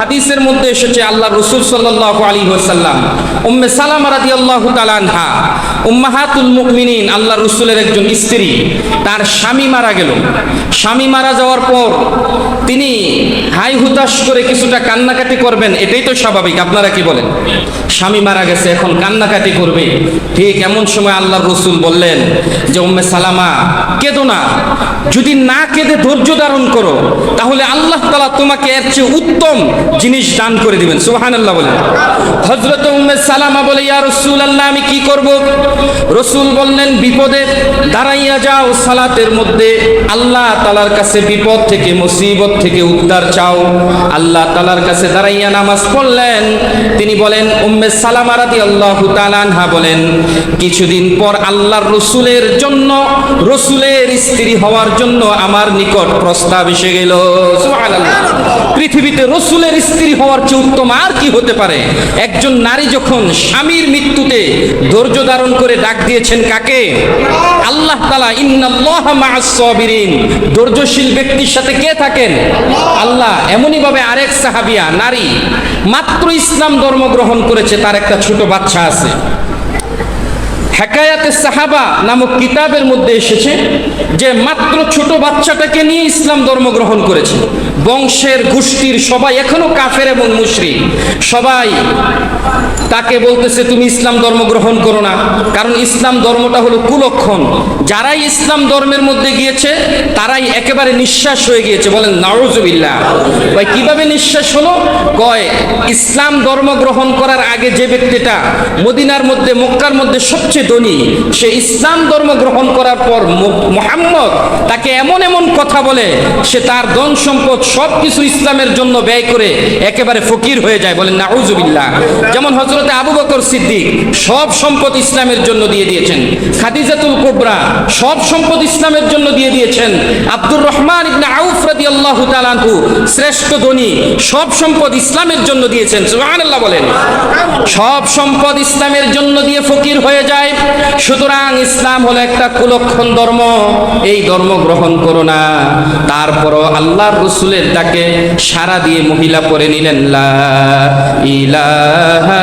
হাদিসের মধ্যে এসেছে আল্লাহ রসুল সাল্লাহ আলী ওসাল্লাম উম্মে সালামা আল্লাহ তালানহা উম্মাহাতুল আল্লাহ রসুলের একজন স্ত্রী, তার স্বামী মারা গেল। স্বামী মারা যাওয়ার পর তিনি হাই হুতাশ করে কিছুটা কান্নাকাটি করবেন, এটাই তো স্বাভাবিক, আপনারা কি বলেন? স্বামী মারা গেছে, এখন কান্নাকাটি করবে। ঠিক এমন সময় আল্লাহ রসুল বললেন যে, উম্মে সালামা, কেঁদো না। যদি না কেঁদে ধৈর্য ধারণ করো, তাহলে আল্লাহ তালা তোমাকে এর চেয়ে উত্তম জিনিস দান করে দিবেন সুহান আল্লাহ বলেন। হজরত উম্মে সালামা বলে, ইয়া রসুল আল্লাহ আমি কি করব? রসুল বললেন, বিপদে দাঁড়াইয়া যাও, সালাতের মধ্যে আল্লাহ তালার কাছে বিপদ থেকে, মুসিবত থেকে উদ্ধার চাও। আল্লাহ তালার কাছে দাঁড়াইয়া নামাজ পড়লেন। তিনি বলেন, উম্মে সালামা রাদি আল্লাহ তালানহা বলেন, কিছুদিন পর আল্লাহর রসুলের জন্য, রসুলের স্ত্রী হওয়ার জন্য আমার নিকট প্রস্তাব এসে গেল। পৃথিবীতে রসুলের স্ত্রী হওয়ার চেয়ে উত্তম আর কি হতে পারে? একজন নারী যখন স্বামীর মৃত্যুতে ধৈর্য ধারণ করে ডাক দিয়েছেন কাকে? আল্লাহ তালা ইন্নাল্লাহ মা'আস সাবিরিন। ধৈর্যশীল ব্যক্তির সাথে কে থাকেন? আল্লাহ। এমনই ভাবে আরেক সাহাবিয়া, নারী। মাত্র ইসলাম ধর্ম গ্রহণ করেছে, তার একটা ছোট বাচ্চা আছে। হেকায়াতে সাহাবা নামক কিতাবের মধ্যে এসেছে যে মাত্র ছোট বাচ্চাটাকে নিয়ে ইসলাম ধর্ম গ্রহণ করেছে। বংশের গোষ্ঠীর সবাই এখনও কাফের এবং মুশরিক। সবাই তাকে বলতেছে, তুমি ইসলাম ধর্ম গ্রহণ করো না। কারণ ইসলাম ধর্মটা হলো কুলক্ষণ। যারাই ইসলাম ধর্মের মধ্যে গিয়েছে, তারাই একেবারে নিঃশ্বাস হয়ে গিয়েছে। বলেন, নাউজুবিল্লাহ। ভাই, কীভাবে নিঃশ্বাস হলো? কয়, ইসলাম ধর্ম গ্রহণ করার আগে যে ব্যক্তিটা মদিনার মধ্যে, মক্কার মধ্যে সবচেয়ে ধনী, সে ইসলাম ধর্ম গ্রহণ করার পর মোহাম্মদ, তাকে এমন এমন কথা বলে, সে তার ধন সম্পদ সব কিছু ইসলামের জন্য ব্যয় করে একেবারে ফকির হয়ে যায়। বলেন, নাউজুবিল্লাহ। যেমন হজরতে আবু বকর সিদ্দিক সব সম্পদ ইসলামের জন্য দিয়ে দিয়েছেন। খাদিজাতুল কুবরা সব সম্পদ ইসলামের জন্য দিয়ে দিয়েছেন। আব্দুর রহমান ইবনে আউফ রাদিয়াল্লাহু তাআলা আনহু, শ্রেষ্ঠ ধনী, সব সম্পদ ইসলামের জন্য দিয়েছেন। সুবহানাল্লাহ বলেন। সব সম্পদ ইসলামের জন্য দিয়ে ফকির হয়ে যায়। সুতরাং ইসলাম হলো একটা কুলক্ষণ ধর্ম। এই ধর্ম গ্রহণ করো না। তারপরও আল্লাহর রসুলের ডাকে সারা দিয়ে মহিলা পরে নিলেন। লা ইলাহা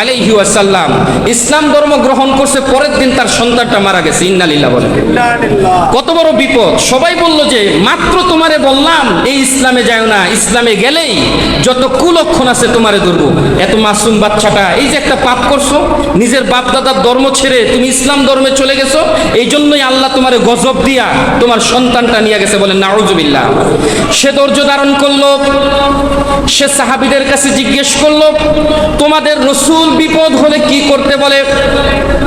আলাইহি ওয়াসাল্লাম ইসলাম ধর্ম গ্রহণ করছে পরের দিন তার সন্তানটা মারা গেছে ইন্নালিল্লাহ বলেন কত বড় বিপদ। সবাই বলল যে মাত্র তোমারে বললাম এই ইসলামে যাও না ইসলামে গেলেই যত কুলক্ষণ আছে তোমারে ধরবো। এত মাসুম বাচ্চাটা এই যে একটা পাপ করছ নিজের বাপ দাদার ধর্ম ছেড়ে তুমি ইসলাম ধর্মে চলে গেছো এই জন্যই আল্লাহ তোমারে গজব দিয়া তোমার সন্তানটা নিয়ে গেছে বলে নাউজুবিল্লাহ। সে ধৈর্য ধারণ করল সে সাহাবিদের কাছে জিজ্ঞেস করল তোমাদের রসুল বিপদ হলে কি করতে বলে?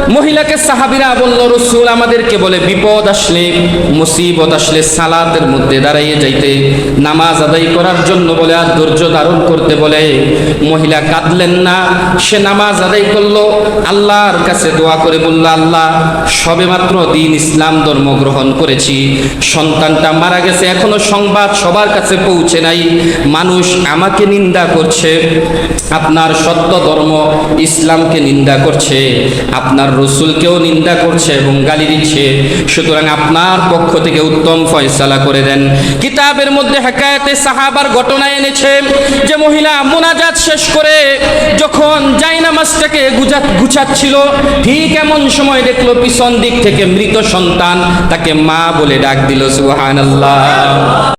মহিলাকে সাহাবিরা বলল, রসুল আমাদেরকে বলে, বিপদ আসলে, মুসিবত আসলে সালাতের মধ্যে দাঁড়াইয়ে যাইতে। নামাজ আদায় করার জন্য বলে, আর ধৈর্য ধারণ করতে বলে। মহিলা কাঁদলেন না, সে নামাজ আদায় করল। আল্লাহর কাছে দোয়া করে বলল, আল্লাহ সবে মাত্র দিন ইসলাম ধর্ম গ্রহণ করেছি। সন্তানটা মারা গেছে, এখনও সংবাদ সবার কাছে পৌঁছে নাই। মানুষ আমাকে নিন্দা করছে। আপনার সত্য ধর্ম ইসলামকে নিন্দা করছে, আপনার রসুলকেও নিন্দা করছে এবং গালি দিচ্ছে। সুতরাং আপনার পক্ষ থেকে উত্তম ফয়সালা করে দেন। কিতাবের মধ্যে হেকায়াতে সাহাবার ঘটনা এনেছে যে মহিলা মোনাজাত শেষ করে যখন জাইনামাজটাকে গুজা গুছাচ্ছিল, ঠিক এমন সময় দেখল পিছন দিক থেকে মৃত সন্তান তাকে মা বলে ডাক দিল, সুবহানাল্লাহ।